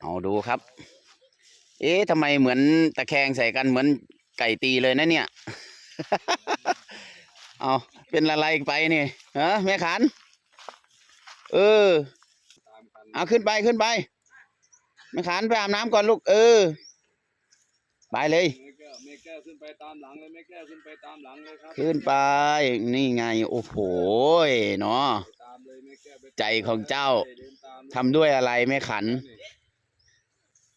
เอาดูครับ เอ๊ะทำไมเหมือนตะแคงใส่กันเหมือนไก่ตีเลยนะเนี่ย เอาเป็นอะไรไปนี่ฮะแม่ขัน เออ เอาขึ้นไปขึ้นไป แม่ขันไปอาบน้ำก่อนลูก เออ ไปเลยแม่แก้วแม่แก้วขึ้นไปตามหลังเลยแม่แก้วขึ้นไปตามหลังเลยครับขึ้นไปนี่ไงโอ้โหเนาะตามเลยแม่แก้วไปใจของเจ้าเดินตามทำด้วยอะไรแม่ขัน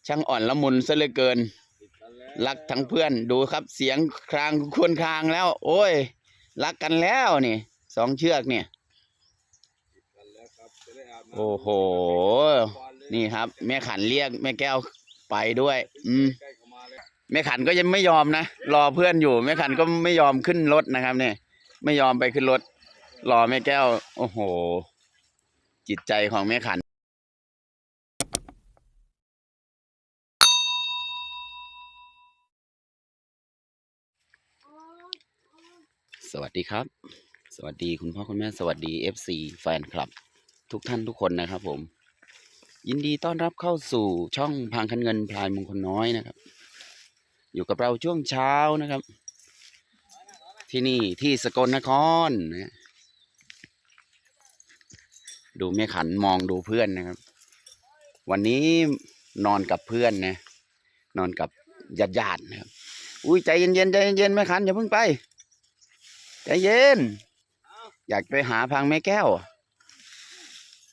ช่างอ่อนละมุนซะเหลือเกินติดกันแล้วรักทั้งเพื่อนดูครับ เสียงครางครวรครางแล้ว โอ้ย รักกันแล้วนี่สองเชือกเนี่ยกันแล้วครับจะได้อาบน้ำโอ้โหก่อนเลยนี่ครับ แม่ขันเรียกแม่แก้วไปด้วย อืมใกล้เข้ามาเลยแม่ขันก็ยังไม่ยอมนะรอเพื่อนอยู่แม่ขันก็ไม่ยอมขึ้นรถนะครับ เนี่ย ไม่ยอมไปขึ้นรถรอแม่แก้ว โอ้โห จิตใจของแม่ขัน สวัสดีครับ สวัสดีคุณพ่อคุณแม่สวัสดี FC แฟนคลับ ทุกท่านทุกคนนะครับผม ยินดีต้อนรับเข้าสู่ช่องพางคันเงินพลายมงคลน้อยนะครับ อยู่กับเราช่วงเช้านะครับ ที่นี่ที่สกลนครนะดูแม่ขันมองดูเพื่อนนะครับ วันนี้นอนกับเพื่อนนะนอนกับญาติญาตินะครับ อุ้ยใจเย็นๆใจเย็นๆแม่ขันอย่าเพิ่งไป ใจเย็น อยากไปหาพังแม่แก้ว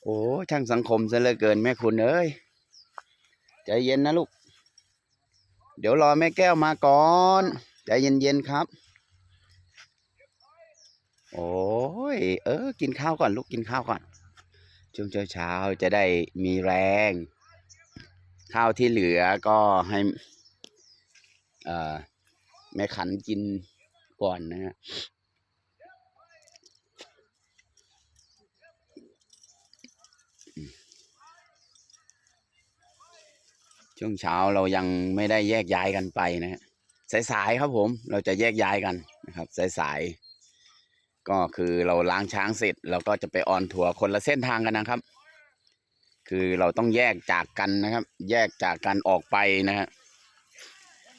โอ้ช่างสังคมซะเหลือเกินแม่คุณเอ้ย ใจเย็นนะลูก เดี๋ยวรอแม่แก้วมาก่อน ใจเย็นๆครับ โอ้ย เออ กินข้าวก่อนลูกกินข้าวก่อน ช่วงเช้าๆจะได้มีแรง ข้าวที่เหลือก็ให้เอ่อแม่ขันกินก่อนนะฮะ ช่วงเช้าเรายังไม่ได้แยกย้ายกันไปนะฮะสายๆครับผมเราจะแยกย้ายกันนะครับสายๆก็คือเราล้างช้างเสร็จ เราก็จะไปออนทัวร์คนละเส้นทางกันนะครับ คือเราต้องแยกจากกันนะครับ แยกจากกันออกไปนะฮะ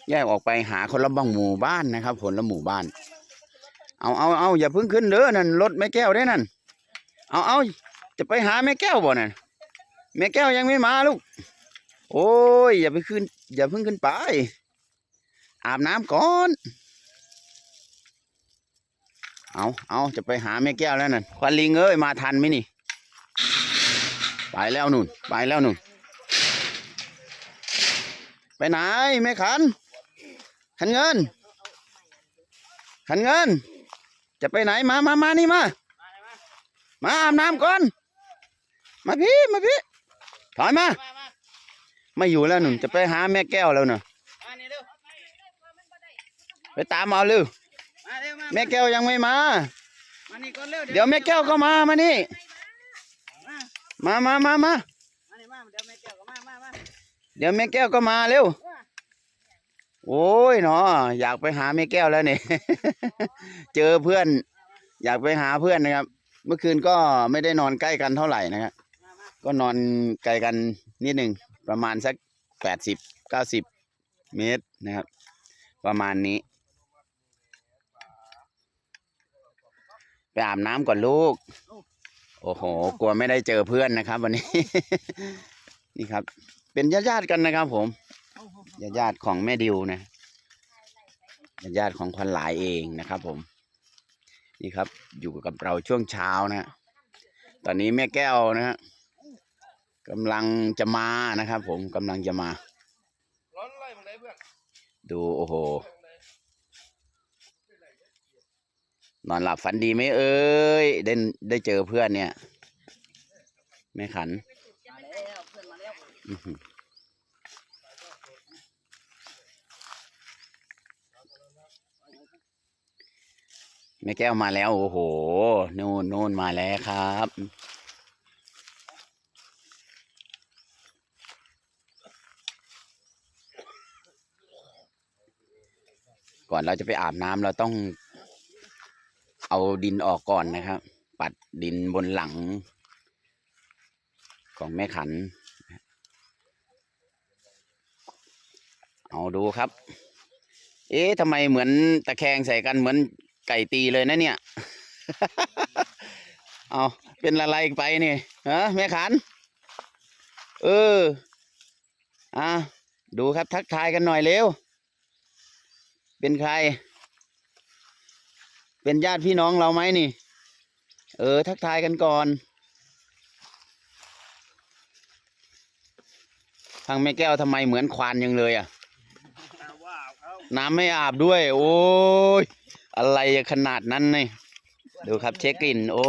แยกออกไปหาคนละบางหมู่บ้านนะครับคนละหมู่บ้าน เอาเอาเอาอย่าเพิ่งขึ้นเด้อนั่นรถแม่แก้วได้นั่นเอาเอาจะไปหาแม่แก้วบ่นั่นแม่แก้วยังไม่มาลูก โอ้ย อย่าไปขึ้น อย่าเพิ่งขึ้นไป อาบน้ำก่อน เอาเอาจะไปหาแม่แก้วแล้วนั่นควันลิงเอ้ย มาทันไหมนี่ ไปแล้วนุ่น ไปแล้วนุ่น ไปไหนแม่ขัน ขันเงิน ขันเงิน จะไปไหนมามามานี่มา มาอาบน้ำก่อน มาพี่ มาพี่ ถอยมา ไม่อยู่แล้วหนุ่นจะไปหาแม่แก้วแล้วเนอะมานี่เร็วไปตามเอาเร็วมาเร็วมาแม่แก้วยังไม่มามานี่ก่อนเร็วเดี๋ยวแม่แก้วก็มามานี่ มามามามามามานี่มาเดี๋ยวแม่แก้วก็มามามาเดี๋ยวแม่แก้วก็มาเร็ว โอ้ยเนาะอยากไปหาแม่แก้วแล้วเนี่ยเจอเพื่อน อยากไปหาเพื่อนนะครับ เมื่อคืนก็ไม่ได้นอนใกล้กันเท่าไหร่นะครับมามาก็นอนไกลกันนิดหนึ่ง ประมาณสักแปดสิบเก้าสิบเมตรนะครับ ประมาณนี้ ไปอาบน้ำก่อนลูก โอ้โห กลัวไม่ได้เจอเพื่อนนะครับ วันนี้ นี่ครับ เป็นญาติญาติกันนะครับ ผมญาติญาติของแม่ดิวนะญาติญาติของควันหลายเองนะครับ ผม นี่ครับ อยู่กับเราช่วงเช้านะฮะตอนนี้แม่แก้วนะฮะ กำลังจะมานะครับ ผมกำลังจะมาร้อนไล่มึงเลยเพื่อนดูโอ้โห นอนหลับฝันดีไหมเอ้ย ได้ได้เจอเพื่อนเนี่ยแม่ขันมาแล้วเพื่อนมาแล้วอื้อหือแม่แก้วมาแล้ว โอ้โหนู่นนู่นมาแล้วครับ ก่อนเราจะไปอาบน้ำเราต้องเอาดินออกก่อนนะครับ ปัดดินบนหลัง ของแม่ขัน เอาดูครับ เอ๊ะทำไมเหมือนตะแคงใส่กันเหมือนไก่ตีเลยนะเนี่ย เอาเป็นอะไรไปนี่ฮะแม่ขัน เออ อะดูครับทักทายกันหน่อยเร็ว เป็นใคร เป็นญาติพี่น้องเราไหมนี่ เออ ทักทายกันก่อน ทางแม่แก้วทำไมเหมือนควานยังเลยอะ น้ำไม่อาบด้วย โอ้ย อะไรขนาดนั้นนี่ ดูครับเช็คกลิ่น โอ้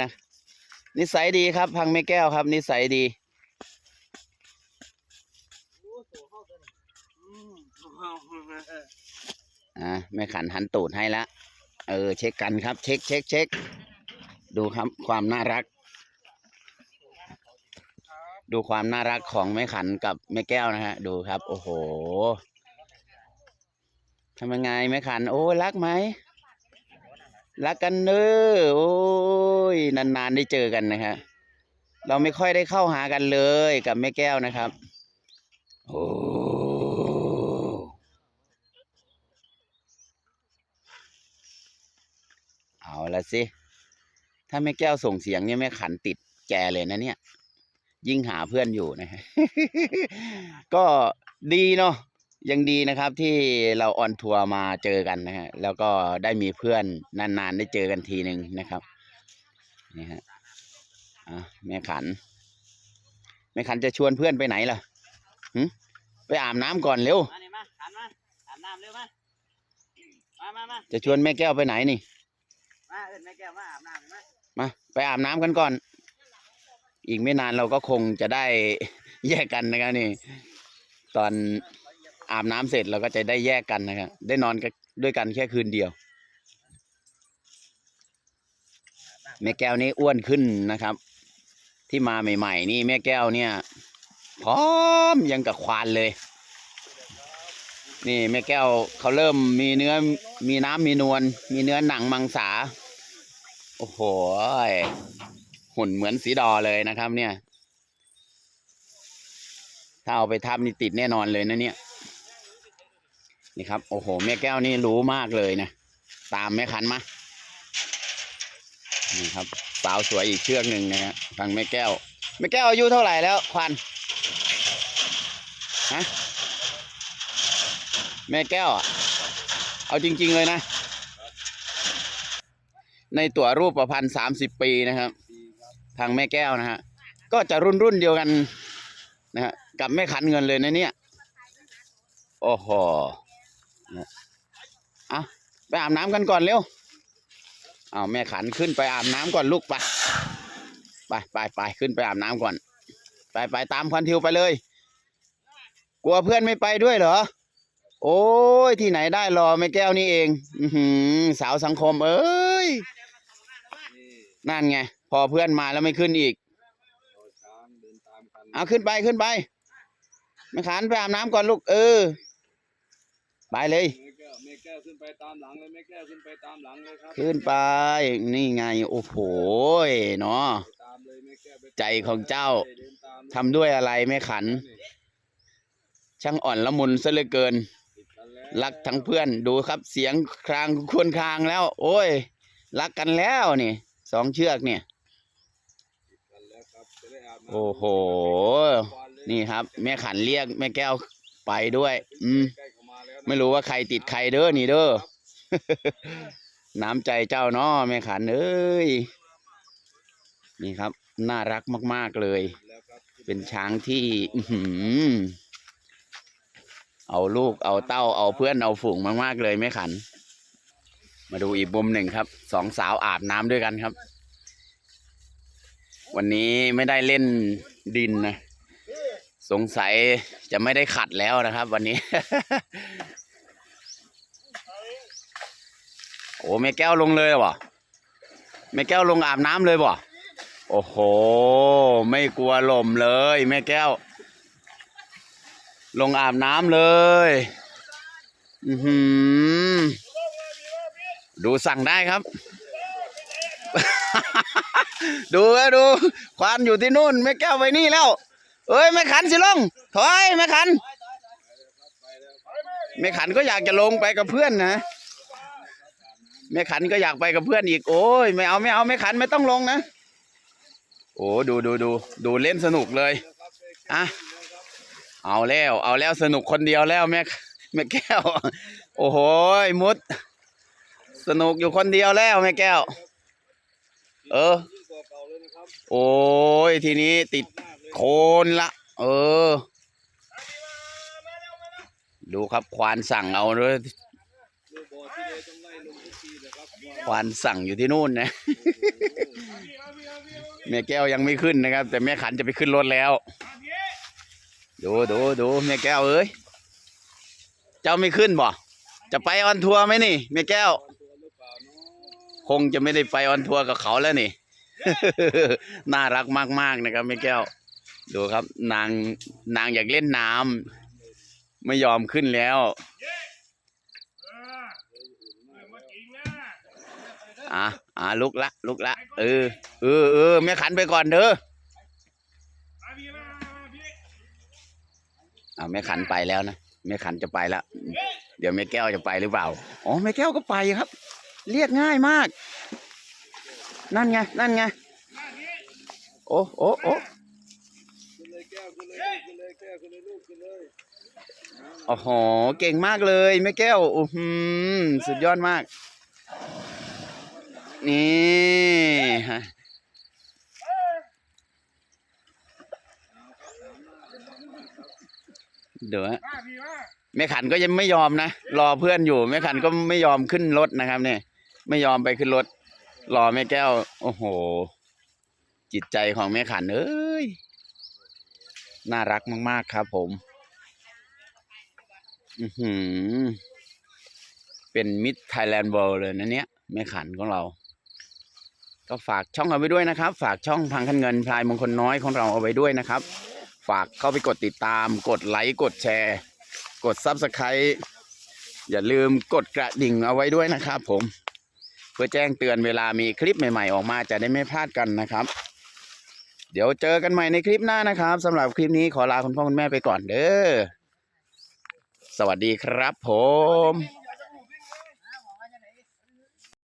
นะ นิสัยดีครับ พังแม่แก้วครับ นิสัยดี อ่าแม่ขันหันตูดให้ละเออ เช็คกันครับ เช็คเช็คเช็คดูครับความน่ารัก ดูความน่ารักของแม่ขันกับแม่แก้วนะฮะ ดูครับ โอ้โหทำยังไงแม่ขัน โอ้รักไหมรักกันเนอโอ้ยนานๆได้เจอกันนะฮะเราไม่ค่อยได้เข้าหากันเลยกับแม่แก้วนะครับ โอ้ เอา ละสิ ถ้าแม่แก้วส่งเสียงเนี่ยแม่ขันติดแกเลยนะเนี่ย ยิ่งหาเพื่อนอยู่นะฮะก็ดีเนาะยังดีนะครับที่เราออนทัวร์มาเจอกันนะฮะแล้วก็ได้มีเพื่อนนานๆ ได้เจอกันทีหนึ่งนะครับ นี่ฮะอะแม่ขัน แม่ขันจะชวนเพื่อนไปไหนล่ะหึไปอาบน้ำก่อนเร็ว มานี่มาขันมาอาบน้ำเร็วมา มามามาจะชวนแม่แก้วไปไหนนี่ มาเอิ้นแม่แก้วมาอาบน้ำมามาไปอาบน้ำกันก่อน อีกไม่นานเราก็คงจะได้แยกกันนะครับนี่ ตอนอาบน้ำเสร็จเราก็จะได้แยกกันนะครับได้นอนกันด้วยกันแค่คืนเดียวแม่แก้วนี่อ้วนขึ้นนะครับ ที่มาใหม่ ๆ นี่แม่แก้วเนี่ยพร้อมยังกับควานเลย นี่แม่แก้วเขาเริ่มมีเนื้อมีน้ำมีนวลมีเนื้อหนังมังสา โอ้โหหุ่นเหมือนสีดอเลยนะครับ เนี่ย ถ้าเอาไปทับนี่ติดแน่นอนเลยนะเนี่ยนี่ครับ โอ้โห แม่แก้วนี่รู้มากเลยนะ ตามแม่คันมา นี่ครับ สาวสวยอีกเชือกหนึ่งนะฮะทางแม่แก้ว แม่แก้วอายุเท่าไหร่แล้วควันฮะแม่แก้วอะเอาจริง ๆ เลยนะ ในตั๋วรูปประพันธ์สามสิบปีนะครับ ทางแม่แก้วนะฮะก็จะรุ่นรุ่นเดียวกันนะฮะกับแม่ขันเงินเลยนะเนี่ย โอ้โหนะอะไปอาบน้ำกันก่อนเร็วเอาแม่ขันขึ้นไปอาบน้ำก่อนลูกไปไปไปไปขึ้นไปอาบน้ำก่อน ไปไปตามควันทิวไปเลย กลัวเพื่อนไม่ไปด้วยเหรอ โอ้ยที่ไหนได้รอแม่แก้วนี่เอง อือหือสาวสังคม เอ้ยนี่นั่นไง พอเพื่อนมาแล้วไม่ขึ้นอีกเราช้างเดินตามกันเอาขึ้นไปขึ้นไปแม่ขานไปอาบน้ำก่อนลูก เออ ไปเลยแม่แก้วแม่แก้วขึ้นไปตามหลังเลยแม่แก้วขึ้นไปตามหลังเลยครับ ขึ้นไป นี่ไง โอ้โหเนาะไปตามเลยแม่แก้วไปใจของเจ้าเดินตามเลยทำด้วยอะไรแม่ขันนี่ช่างอ่อนละมุนซะเหลือเกินติดกันแล้ว รักทั้งเพื่อนดูครับเสียงครางควรครางแล้ว โอ้ย รักกันแล้วนี่สองเชือกเนี่ยโอ้โห นี่ครับ แม่ขันเรียกแม่แก้วไปด้วย อืมไม่รู้ว่าใครติดใครเด้อนี่เด้อน้ำใจเจ้านาะแม่ขันเอ้ยนี่ครับ น่ารักมาก ๆเลย เป็นช้างที่ อื เอาลูกเอาเต้าเอาเพื่อนเอาฝูงมากๆเลยแม่ขัน มาดูอีกมุมหนึ่งครับสองสาวอาบน้ำด้วยกันครับ วันนี้ไม่ได้เล่นดินนะสงสัยจะไม่ได้ขัดแล้วนะครับ วันนี้ โอ้แม่แก้วลงเลยเหรอแม่แก้วลงอาบน้ำเลยบ่โอ้โห ไม่กลัวลมเลยแม่แก้ว ลงอาบน้ำเลย อือหือ ดูสั่งได้ครับ ดูก็ดู ควานอยู่ที่นู่นแม่แก้วไปนี่แล้ว เอ้ยแม่ขันสิลง ถอยแม่ขันไปแม่ขันก็อยากจะลงไปกับเพื่อนนะแม่ขันก็อยากไปกับเพื่อนอีก โอ้ย ไม่เอาไม่เอาแม่ขันไม่ต้องลงนะ โอ้ดูดูดูดูเล่นสนุกเลย อะ เอาแล้ว เอาแล้วสนุกคนเดียวแล้วแม่แม่แก้ว โอ้โหมุด สนุกอยู่คนเดียวแล้วแม่แก้ว เออ โอ้ยทีนี้ติดโคนละ เออ ดูครับควานสั่งเอาดูบ่อที่เลยครับควานสั่งอยู่ที่นู่นนะแม่แก้วยังไม่ขึ้นนะครับ แต่แม่ขันจะไปขึ้นรถแล้ว ดูดูดูแม่แก้วเอ้ย เจ้าไม่ขึ้นบ่ จะไปออนทัวร์ไหมนี่แม่แก้ว คงจะไม่ได้ไปออนทัวร์กับเขาแล้วนี่ น่ารักมากๆนะครับแม่แก้ว ดูครับ นางนางอยากเล่นน้ำไม่ยอมขึ้นแล้วอะอะลุกละลุกละเออเออเออแม่ขันไปก่อนเด้อ อะแม่ขันไปแล้วนะแม่ขันจะไปแล้วเดี๋ยวแม่แก้วจะไปหรือเปล่าอ๋อแม่แก้วก็ไปครับ เรียกง่ายมาก นั่นไงนั่นไงโอ้โอ้โอ้ขึ้นเลยแก้วขึ้นเลยขึ้นเลยแก้วขึ้นเลยลูกขึ้นเลยโอ้โหเก่งมากเลยแม่แก้วอือหือสุดยอดมาก นี่ฮะ เดี๋ยวฮะแม่ขันก็ยังไม่ยอมนะรอเพื่อนอยู่แม่ขันก็ไม่ยอมขึ้นรถนะครับ เนี่ย ไม่ยอมไปขึ้นรถ รอแม่แก้ว โอ้โห จิตใจของแม่ขันเอ้ยน่ารักมาก ๆ ครับ ผม อือหือ เป็นมิดไทยแลนด์เวิลด์เลยนะเนี่ยแม่ขันของเรา ก็ฝากช่องเอาไว้ด้วยนะครับ ฝากช่องพังคันเงินพลายมงคลน้อยของเราเอาไว้ด้วยนะครับ ฝากเข้าไปกดติดตาม กดไลค์กดแชร์ กดซับสไครต์อย่าลืมกดกระดิ่งเอาไว้ด้วยนะครับผม เพื่อแจ้งเตือนเวลามีคลิปใหม่ๆ ออกมาจะได้ไม่พลาดกันนะครับ เดี๋ยวเจอกันใหม่ในคลิปหน้านะครับสำหรับคลิปนี้ขอลาคุณพ่อคุณแม่ไปก่อนเด้อสวัสดีครับผม